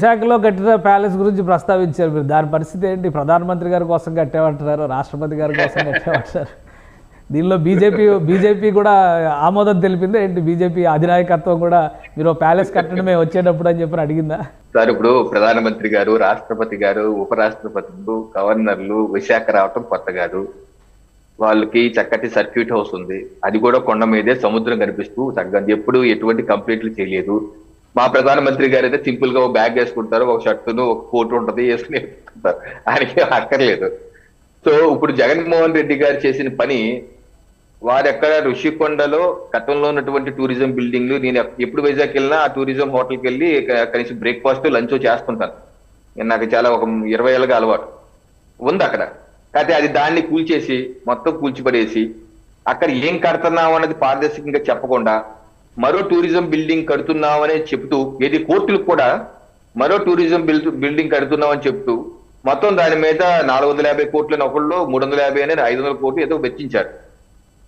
విశాఖలో కట్టిన ప్యాలెస్ గురించి ప్రస్తావించారు మీరు. దాని పరిస్థితి ఏంటి? ప్రధానమంత్రి గారి కోసం కట్టేమంటున్నారు రాష్ట్రపతి గారి కోసం కట్టామంటారు దీనిలో బీజేపీ బీజేపీ కూడా ఆమోదం తెలిపింది? ఏంటి బీజేపీ అధినాయకత్వం కూడా మీరు ప్యాలెస్ కట్టడమే వచ్చేటప్పుడు అని చెప్పి అడిగిందా? సార్ ఇప్పుడు ప్రధానమంత్రి గారు రాష్ట్రపతి గారు ఉపరాష్ట్రపతులు గవర్నర్లు విశాఖ రావటం కొత్త కాదు. వాళ్ళకి చక్కటి సర్క్యూట్ హౌస్ ఉంది. అది కూడా కొండ మీదే సముద్రం కనిపిస్తూ తగ్గదు ఎప్పుడు ఎటువంటి కంప్లీట్లు చేయలేదు. మా ప్రధానమంత్రి గారు అయితే సింపుల్గా ఒక బ్యాగ్ వేసుకుంటారు ఒక షర్టును ఒక కోటు ఉంటది వేసుకుని వెళ్తుంటారు ఆయనకి అక్కర్లేదు. సో ఇప్పుడు జగన్మోహన్ రెడ్డి గారు చేసిన పని వారెక్కడ ఋషికొండలో గతంలో ఉన్నటువంటి టూరిజం బిల్డింగ్లు నేను ఎప్పుడు వైజాగ్ వెళ్ళినా ఆ టూరిజం హోటల్కి వెళ్ళి కనీసం బ్రేక్ఫాస్ట్ లంచ్ చేస్తుంటాను. నేను నాకు చాలా ఒక ఇరవై ఏళ్ళగా అలవాటు. ఉంది అక్కడ. కాకపోతే అది దాన్ని కూల్చేసి మొత్తం కూల్చిపడేసి అక్కడ ఏం కడుతున్నాం అన్నది పారదర్శకంగా చెప్పకుండా మరో టూరిజం బిల్డింగ్ కడుతున్నాం అనేది చెప్తూ ఏది కోర్టులకు కూడా మరో టూరిజం బిల్- బిల్డింగ్ కడుతున్నాం అని చెప్తూ మొత్తం దాని మీద నాలుగు వందల యాభై కోట్లని ఒకళ్ళు మూడు వందల యాభై అనేది ఐదు వందల కోట్లు ఏదో వెచ్చించారు.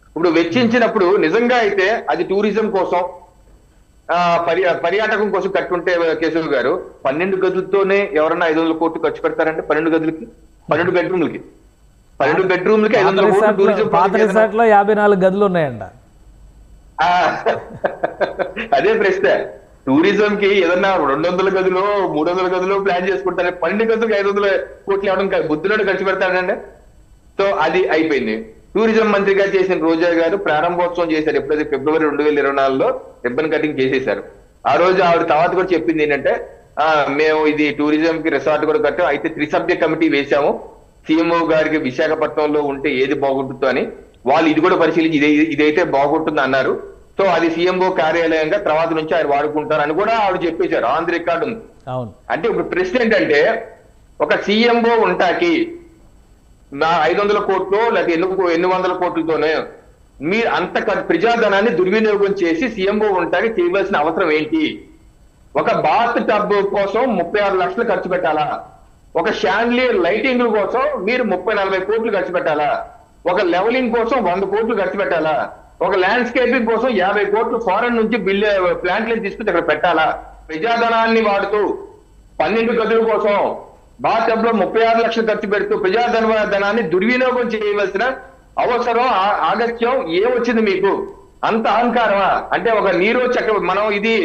ఇప్పుడు వెచ్చించినప్పుడు నిజంగా అయితే అది టూరిజం కోసం పర్యాటకం కోసం కట్టుంటే కేశవ్ గారు పన్నెండు గదులతోనే ఎవరన్నా ఐదు వందల కోట్లు ఖర్చు పెడతారంటే పన్నెండు గదులకి? పన్నెండు బెడ్రూమ్లకి. పన్నెండు బెడ్రూమ్లకి ఐదు వందల కోట్లు టూరిజం పాత యాభై నాలుగు గదులు ఉన్నాయంట. అదే ప్రశ్న. టూరిజం కి ఏదన్నా రెండు వందల గదిలో మూడు వందల గదిలో ప్లాన్ చేసుకుంటారు? పన్నెండు గదులకు ఐదు వందల కోట్లు ఇవ్వడం కాదు బుద్ధుడు ఖర్చు పెడతాడండి సో అది అయిపోయింది. టూరిజం మంత్రిగా చేసిన రోజా గారు ప్రారంభోత్సవం చేశారు. ఎప్పుడైతే ఫిబ్రవరి రెండు వేల ఇరవై నాలుగులో రిబ్బన్ కటింగ్ చేసేశారు. ఆ రోజు ఆవిడ తర్వాత కూడా చెప్పింది ఏంటంటే ఆ మేము ఇది టూరిజం కి రిసార్ట్ కూడా కట్టాం. అయితే త్రిసభ్య కమిటీ వేశాము. సీఎంఓ గారికి విశాఖపట్నంలో ఉంటే ఏది బాగుంటుందో అని. వాళ్ళు ఇది కూడా పరిశీలించి ఇదే ఇదైతే బాగుంటుంది అన్నారు. సో అది సీఎంఓ కార్యాలయంగా తర్వాత నుంచి ఆయన వాడుకుంటారు అని కూడా ఆవిడ చెప్పేశారు. ఆన్ ది రికార్డు ఉంది. అంటే ఇప్పుడు ప్రశ్న ఏంటంటే ఒక సీఎంఓ ఉంటాకి నా ఐదు వందల కోట్లు లేకపోతే ఎన్ని ఎన్ని వందల కోట్లతోనే మీరు అంత ప్రజాధనాన్ని దుర్వినియోగం చేసి సీఎంఓ ఉంటాకి చేయవలసిన అవసరం ఏంటి? ఒక బాత్ టబ్ కోసం ముప్పై ఆరు లక్షలు ఖర్చు పెట్టాలా? ఒక షాండ్లియర్ లైటింగ్ కోసం మీరు ముప్పై నలభై కోట్లు ఖర్చు పెట్టాలా? ఒక లెవలింగ్ కోసం వంద కోట్లు ఖర్చు పెట్టాలా? ఒక ల్యాండ్స్కేపింగ్ కోసం యాభై కోట్లు ఫారెన్ నుంచి బిల్ ప్లాంట్లను తీసుకుని అక్కడ పెట్టాలా? ప్రజాధనాన్ని వాడుతూ పన్నెండు గదుల కోసం భారతంలో ముప్పై ఆరు లక్షలు ఖర్చు పెడుతూ ప్రజాధన ధనాన్ని దుర్వినియోగం చేయవలసిన అవసరం ఆగత్యం ఏమొచ్చింది మీకు? అంత అహంకారమా? అంటే ఒక నీరో చక్ర మనం ఇది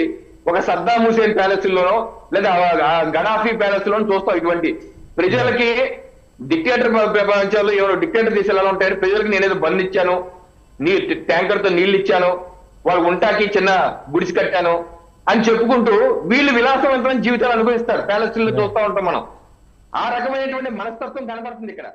ఒక సద్దాం హుసేన్ ప్యాలెస్ లోనో లేదా గడాఫీ ప్యాలెస్ లోనో చూస్తాం ఇటువంటి ప్రజలకి డిక్టేటర్ ప్రపంచంలో ఎవరో డిక్టేటర్ దేశాలు ఎలా ఉంటాయని ప్రజలకు నేనేదో బంద్ ఇచ్చాను నీ ట్యాంకర్తో నీళ్ళు ఇచ్చాను వాళ్ళు ఉంటాకి చిన్న గుడిసి కట్టాను అని చెప్పుకుంటూ వీళ్ళు విలాసవంతమైన జీవితాలు అనుభవిస్తారు. ప్యాలెస్ చూస్తూ ఉంటాం మనం. ఆ రకమైనటువంటి మనస్తత్వం కనబడుతుంది ఇక్కడ.